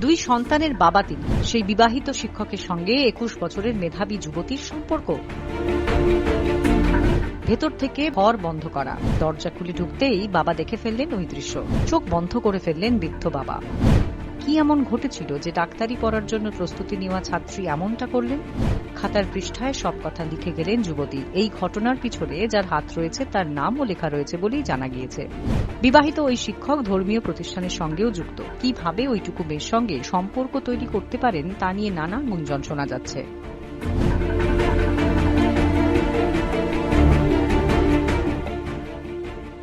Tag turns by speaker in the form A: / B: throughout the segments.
A: দুই সন্তানের বাবা তিনি। সেই বিবাহিত শিক্ষকের সঙ্গে একুশ বছরের মেধাবী যুবতীর সম্পর্ক। ভেতর থেকে ঘর বন্ধ করা। দরজা খুলে ঢুকতেই বাবা দেখে ফেললেন ওই দৃশ্য। চোখ বন্ধ করে ফেললেন বৃদ্ধ বাবা। কি এমন ঘটেছিল যে ডাক্তারি পড়ার জন্য প্রস্তুতি নেওয়া ছাত্রী এমনটা করলেন? খাতার পৃষ্ঠায় সব কথা লিখে গেলেন যুবতী। এই ঘটনার পিছনে যার হাত রয়েছে, তার নামও লেখা রয়েছে বলেই জানা গিয়েছে। বিবাহিত ওই শিক্ষক ধর্মীয় প্রতিষ্ঠানের সঙ্গেও যুক্ত। কীভাবে ওইটুকু মেয়ের সঙ্গে সম্পর্ক তৈরি করতে পারেন তা নিয়ে নানা গুঞ্জন শোনা যাচ্ছে।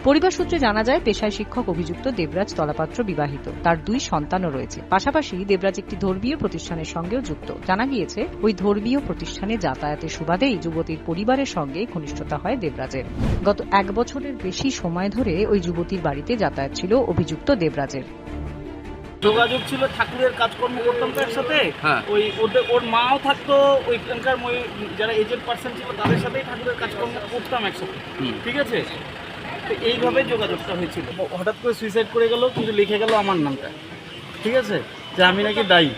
A: পরিবার সূত্রে জানা যায় পেশায় শিক্ষক অভিযুক্ত দেবরাজ তলাপাত্র বিবাহিত। তার দুই সন্তানও রয়েছে। পাশাপাশি দেবরাজ একটি ধর্মীয় প্রতিষ্ঠানের সঙ্গেও যুক্ত। জানা গিয়েছে ওই ধর্মীয় প্রতিষ্ঠানে যাতায়াতের সুবাদেই যুবতীর পরিবারের সঙ্গে ঘনিষ্ঠতা হয় দেবরাজের। গত এক বছরের বেশি সময় ধরে ওই যুবতীর বাড়িতে যাতায়াত ছিল অভিযুক্ত দেবরাজের।
B: যোগাযোগ ছিল ঠাকুরের কাজকর্ম করতাম তো একসাথে।
C: হ্যাঁ।
B: ওই ওদের ওর মাও থাকতো ওইখানকার যারা এজেন্ট পার্সন ছিল তাদের সাথেই ঠাকুরের কাজকর্ম করতাম একসাথে। ঠিক আছে? তো এইভাবে যোগাযোগটা হয়েছিল। হঠাৎ করে সুইসাইড করে গেল, কিন্তু লিখে গেল আমার নামটা। ঠিক আছে? যে আমি নাকি দায়ী।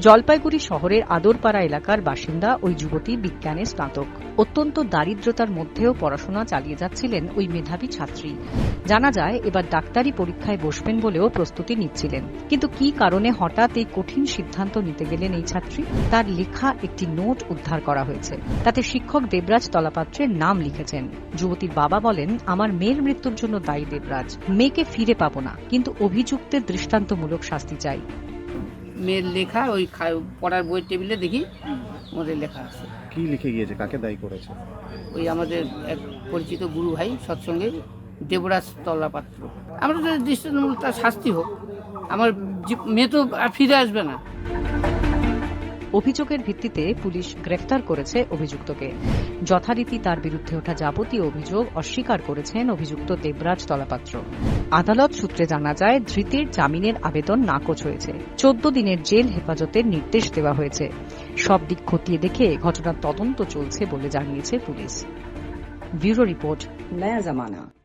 A: জলপাইগুড়ি শহরের আদরপাড়া এলাকার বাসিন্দা ওই যুবতী বিজ্ঞানে স্নাতক। অত্যন্ত দারিদ্রতার মধ্যেও পড়াশোনা চালিয়ে যাচ্ছিলেন ওই মেধাবী ছাত্রী। জানা যায়, এবার ডাক্তারি পরীক্ষায় বসবেন বলেও প্রস্তুতি নিচ্ছিলেন। কিন্তু কি কারণে হঠাৎ এই কঠিন সিদ্ধান্ত নিতে গেলেন এই ছাত্রী? তার লেখা একটি নোট উদ্ধার করা হয়েছে। তাতে শিক্ষক দেবরাজ তলাপাত্রের নাম লিখেছেন। যুবতীর বাবা বলেন, আমার মেয়ের মৃত্যুর জন্য দায়ী দেবরাজ। মেয়েকে ফিরে পাবো না, কিন্তু অভিযুক্তের দৃষ্টান্তমূলক শাস্তি চাই।
D: মেয়ের লেখা ওই পড়ার বইয়ের টেবিলে দেখি ওদের লেখা আছে।
E: কি লিখে গিয়েছে? কাকে দায়ী করেছে?
D: ওই আমাদের এক পরিচিত গুরু ভাই সৎসঙ্গে দেবরাজ তল্লা পাত্র আমরা তো দৃষ্টান্তমূলক তার শাস্তি হোক। আমার মেয়ে তো আর ফিরে আসবে না।
A: অভিযোগের ভিত্তিতে পুলিশ গ্রেফতার করেছে অভিযুক্তকে। যথারীতি তার বিরুদ্ধে ওঠা যাবতীয় অভিযোগ অস্বীকার করেছেন অভিযুক্ত দেবরাজ তলাপাত্র। আদালত সূত্রে জানা যায়, ধৃতের জামিনের আবেদন নাকচ হয়েছে। চোদ্দ দিনের জেল হেফাজতের নির্দেশ দেওয়া হয়েছে। সব দিক খতিয়ে দেখে ঘটনার তদন্ত চলছে বলে জানিয়েছে পুলিশ। ব্যুরো রিপোর্ট, নয়া জামানা।